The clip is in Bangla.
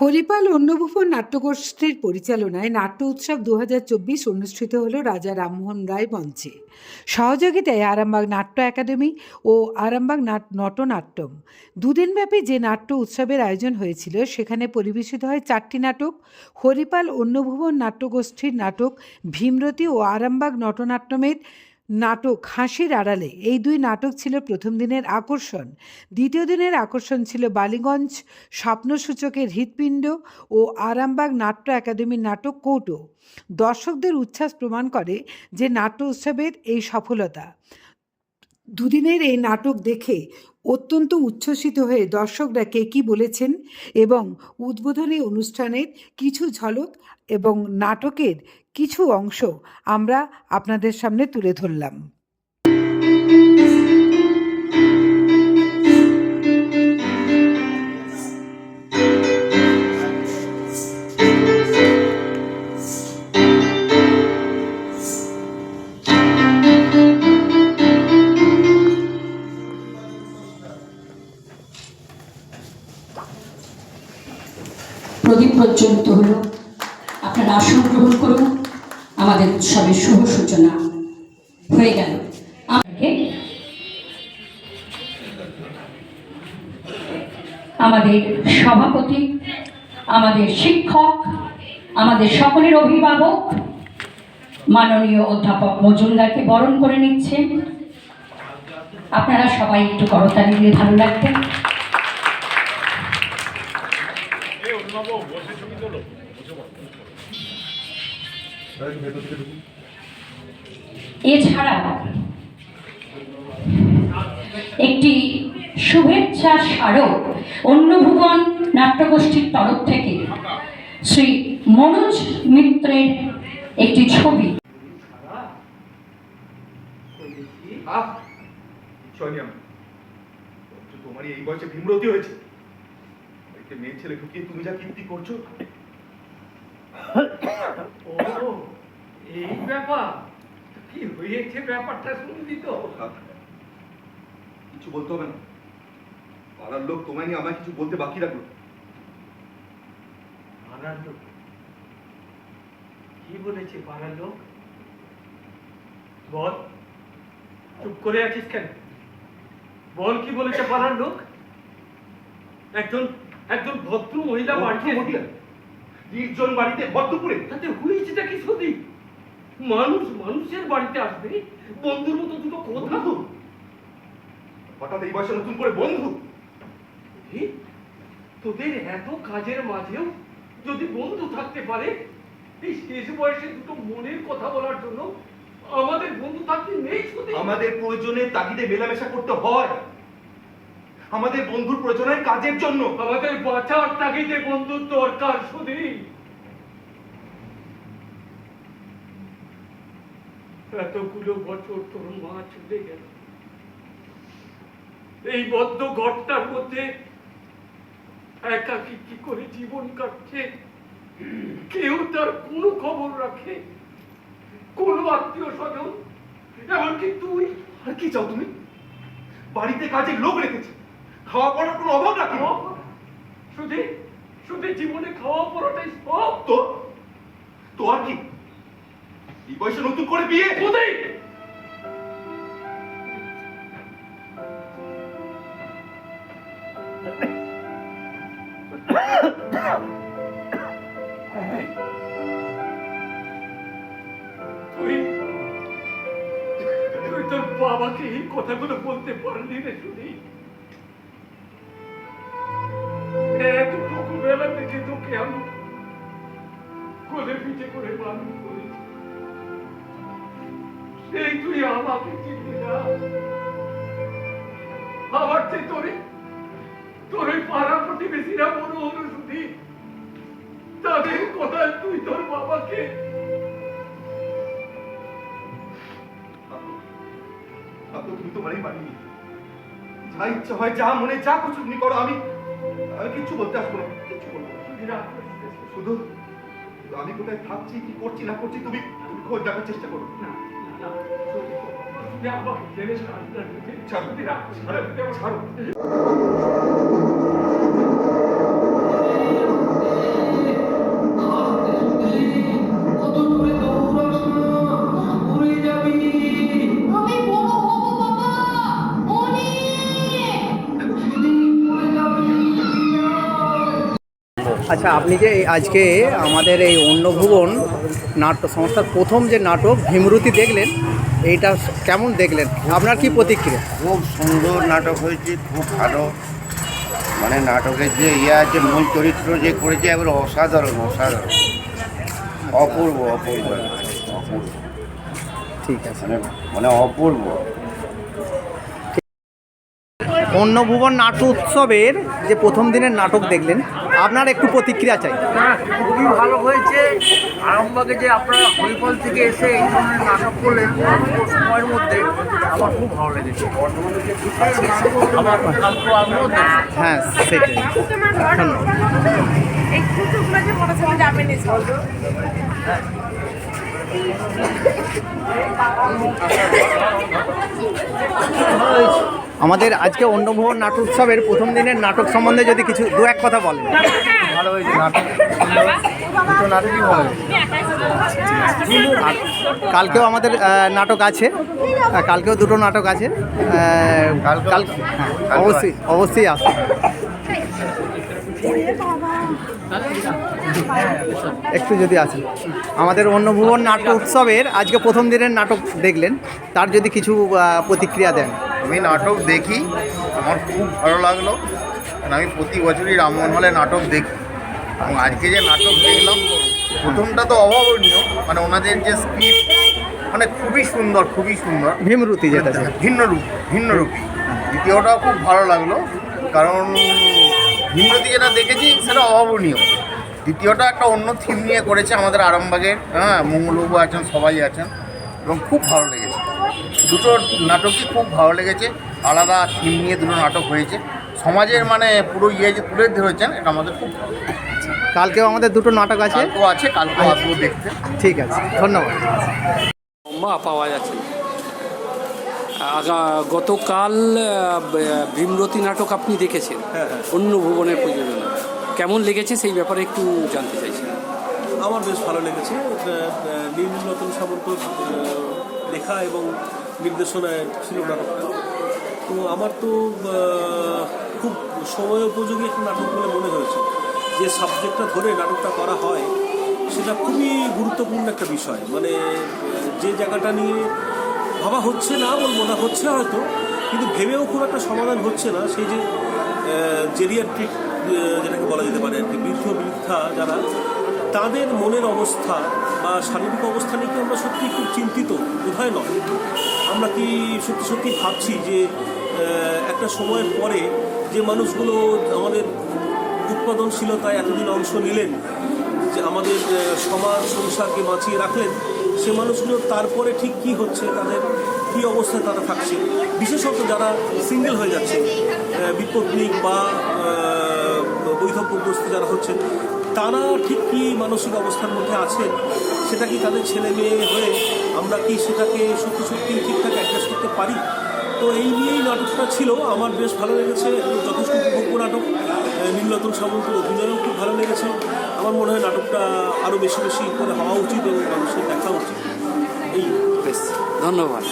হরিপাল অন্নভূপন নাট্যগোষ্ঠীর পরিচালনায় নাট্য উৎসব দু হাজার চব্বিশ অনুষ্ঠিত হল রাজা রামমোহন রায় মঞ্চে। সহযোগিতায় আরামবাগ নাট্য একাডেমি ও আরামবাগ নাট, নটনাট্যম। দুদিনব্যাপী যে নাট্য উৎসবের আয়োজন হয়েছিল, সেখানে পরিবেশিত হয় চারটি নাটক, হরিপাল অন্নভুবন নাট্যগোষ্ঠীর নাটক, ভীমরতী ও আরামবাগ নটনাট্যমের নাটক হাসির আড়ালে। এই দুই নাটক ছিল প্রথম দিনের আকর্ষণ। দ্বিতীয় দিনের আকর্ষণ ছিল বালিগঞ্জ, স্বপ্নসূচকের হৃৎপিণ্ড ও আরামবাগ নাট্য একাডেমির নাটক কৌটো। দর্শকদের উচ্ছ্বাস প্রমাণ করে যে নাট্য উৎসবের এই সফলতা। দুদিনের এই নাটক দেখে অত্যন্ত উচ্ছ্বসিত হয়ে দর্শকরা কে কী বলেছেন এবং উদ্বোধনী অনুষ্ঠানের কিছু ঝলক এবং নাটকের কিছু অংশ আমরা আপনাদের সামনে তুলে ধরলাম। প্রজ্বলিত হল। আপনারা আসন গ্রহণ করুন। আমাদের উৎসবের শুভ সূচনা হয়ে গেল। আমাদের সভাপতি, আমাদের শিক্ষক, আমাদের সকলের অভিভাবক, মাননীয় অধ্যাপক মজুমদারকে বরণ করে নিচ্ছেন। আপনারা সবাই একটু করতালি দিয়ে ভালো লাগবে। এছাড়া একটি শুভেচ্ছা স্মারক অন্নভুবন নাট্যগোষ্ঠীর তরফ থেকে শ্রী মনোজ মিত্রের একটি ছবি। তোমারই এই বয়সে ভীমরতি হয়েছে। বাড়িতে মেয়ে ছেলে ঢুকিয়ে তুমি যা কীর্তি করছ। ও এই ব্যাপার। কি হয়েছে ব্যাপারটা তো? কিছু বলতে হবে না। পাড়ার লোক তোমায় নিয়ে আমায় কিছু বলতে বাকি রাখল। পাড়ার লোক? কি বলেছে পাড়ার লোক? বল। চুপ করে আছিস কেন? বল কি বলেছে পাড়ার লোক? একজন একজন ভদ্র মহিলা মহিলা? নির্জন বাড়িতে ভদ্রপুরে। তাতে হয়েছেটা কি সত্যি? মানুষ মানুষের বাড়িতে আসবে বন্ধুর মতো দুটো কথা? বন্ধু? হঠাৎ এই বয়সে নতুন করে বন্ধু? তোদের এত কাজের মাঝেও যদি বন্ধু থাকতে পারে এই শেষ বয়সে দুটো মনের কথা বলার জন্য আমাদের বন্ধু থাকতে নেই আমাদের প্রয়োজনে তাগিদে মেলামেশা করতে হয়। আমাদের বন্ধুর প্রয়োজনে কাজের জন্য। আমাদের বাঁচার তাগিদে বন্ধুর দরকার শুধু এতগুলো বছর তোর মা চলে গেল। এই বদ্ধ ঘরটার মধ্যে একাকি কি করে জীবন কাটছে। কেউ তার কোনো খবর রাখে। কোনো আত্মীয় স্বজন। এমনকি তুই। আর কি চাও তুমি? বাড়িতে কাজে লোক রেখেছে। খাওয়া পড়ার কোনো অভাব রাখি শুধু শুধু জীবনে খাওয়া পড়াটাই সব। তো? তো আর কি? এই বয়সে নতুন করে বিয়ে? কোথায় তুই তুই তোর বাবাকে এই কথাগুলো বলতে পারলি রে শুনি এতটুকু বেলা থেকে তোকে আমি কোলে পিঠে করে মানুষ করেছি। সেই তুই আমাকে চিনলি না। আমার যে তোরে, তোর ওই পাড়া প্রতিবেশীরা বড় শুধু তাদের কথায় তুই তোর বাবাকে তুমি তো মানেই যা ইচ্ছা হয়, যা মনে, যা কিছু করো, আমি কিচ্ছু বলতে আসব না কিচ্ছু বলব। শুধু আমি কোথায় থাকছি কি করছি না করছি তুমি তুমি খোঁজ দেখার চেষ্টা করো। না। ছাড়ো। ছাড়ো। আচ্ছা আপনি যে এই আজকে আমাদের এই অন্নভুবন নাট্য সংস্থার প্রথম যে নাটক ভীমরতি দেখলেন এইটা কেমন দেখলেন? আপনার কি প্রতিক্রিয়া? খুব সুন্দর নাটক হয়েছে খুব ভালো। মানে নাটকের যে ইয়ে আছে মূল চরিত্র যে করেছে এবার অসাধারণ অসাধারণ। অপূর্ব অপূর্ব অপূর্ব। ঠিক আছে। মানে মানে অপূর্ব। অন্নভুবন নাট্য উৎসবের যে প্রথম দিনের নাটক দেখলেন আপনার একটু প্রতিক্রিয়া চাই। হ্যাঁ খুবই ভালো হয়েছে। আরামবাগে যে আপনারা হরিফল থেকে এসে এই ধরনের নাটক করলেন সময়ের মধ্যে আমার খুব ভালো লেগেছে। হ্যাঁ সেটাই। ধন্যবাদ। আমাদের আজকে অন্নভুবন নাট্য উৎসবের প্রথম দিনের নাটক সম্বন্ধে যদি কিছু দু এক কথা বলেন। ভালো হয়েছে নাটক। দুটো নাটকই ভালো কালকেও আমাদের নাটক আছে। কালকেও দুটো নাটক আছে। কাল হ্যাঁ, অবশ্যই অবশ্যই আসবে একটু যদি আসেন। আমাদের অন্নভুবন নাট্য উৎসবের আজকে প্রথম দিনের নাটক দেখলেন। তার যদি কিছু প্রতিক্রিয়া দেন। আমি নাটক দেখি আমার খুব ভালো লাগল। কারণ আমি প্রতি বছরই রামমোহন হলে নাটক দেখি। এবং আজকে যে নাটক দেখলাম প্রথমটা তো অভাবনীয়। মানে ওনাদের যে স্ক্রিপ্ট মানে খুবই সুন্দর খুবই সুন্দর। ভীমরুতি যেটা ভিন্ন রূপ ভিন্ন রূপী দ্বিতীয়টাও খুব ভালো লাগল। কারণ ভিন্নতি যেটা দেখেছি সেটা অভাবনীয় দ্বিতীয়টা একটা অন্য থিম নিয়ে করেছে আমাদের আরামবাগের হ্যাঁ মঙ্গলবাবু আছেন সবাই আছেন এবং খুব ভালো লেগেছে দুটো নাটকই খুব ভালো লেগেছে আলাদা থিম নিয়ে দুটো নাটক হয়েছে সমাজের মানে পুরো ইয়ে যে তুলে ধরেছেন এটা আমাদের খুব ভালো কালকেও আমাদের দুটো নাটক আছে কালকেও আছে কালকেও আসব দেখতে ঠিক আছে ধন্যবাদ মা পাওয়া যাচ্ছে গতকাল ভীমরতি নাটক আপনি দেখেছেন অন্য ভুবনের প্রযোজনা। কেমন লেগেছে সেই ব্যাপারে একটু জানতে চাইছি আমার বেশ ভালো লেগেছে। নীলরতন সামন্ত লেখা এবং নির্দেশনায় ছিল নাটকটা। তো আমার তো খুব সময় উপযোগী একটা নাটক বলে মনে হয়েছে। যে সাবজেক্টটা ধরে নাটকটা করা হয় সেটা খুবই গুরুত্বপূর্ণ একটা বিষয়। মানে যে জায়গাটা নিয়ে ভাবা হচ্ছে না বলব না হচ্ছে হয়তো, কিন্তু ভেবেও খুব একটা সমাধান হচ্ছে না। সেই যে জেরিয়াট্রিক যেটাকে বলা যেতে পারে আর কি, বৃদ্ধ, বৃদ্ধা যারা, তাদের মনের অবস্থা বা শারীরিক অবস্থা নিয়ে কি আমরা সত্যি খুব চিন্তিত? বোধহয় নয়। আমরা কি সত্যি সত্যি ভাবছি যে একটা সময়ের পরে যে মানুষগুলো আমাদের উৎপাদনশীলতায় এতদিন অংশ নিলেন, যে আমাদের সমাজ, সংসারকে বাঁচিয়ে রাখলেন সে মানুষগুলো তারপরে ঠিক কি হচ্ছে, তাদের কি অবস্থায় তারা থাকছে। বিশেষত যারা সিঙ্গেল হয়ে যাচ্ছে বিপত্নিক বা বৈধব্যগ্রস্ত যারা হচ্ছেন, তারা ঠিক কি মানসিক অবস্থার মধ্যে আছেন, সেটা কি তাদের ছেলে মেয়ে হয়ে আমরা কি সেটাকে সত্যি সত্যি ঠিকঠাক অ্যাডজাস্ট করতে পারি? তো এই নিয়েই নাটকটা ছিল। আমার বেশ ভালো লেগেছে, যথেষ্ট উপভোগ্য নাটক। নীলরতন সামন্তের অভিনয়ও খুব ভালো লেগেছে। আমার মনে হয় নাটকটা আরও বেশি বেশি করে হওয়া উচিত এবং মানুষের দেখা উচিত। এই বেশ, ধন্যবাদ।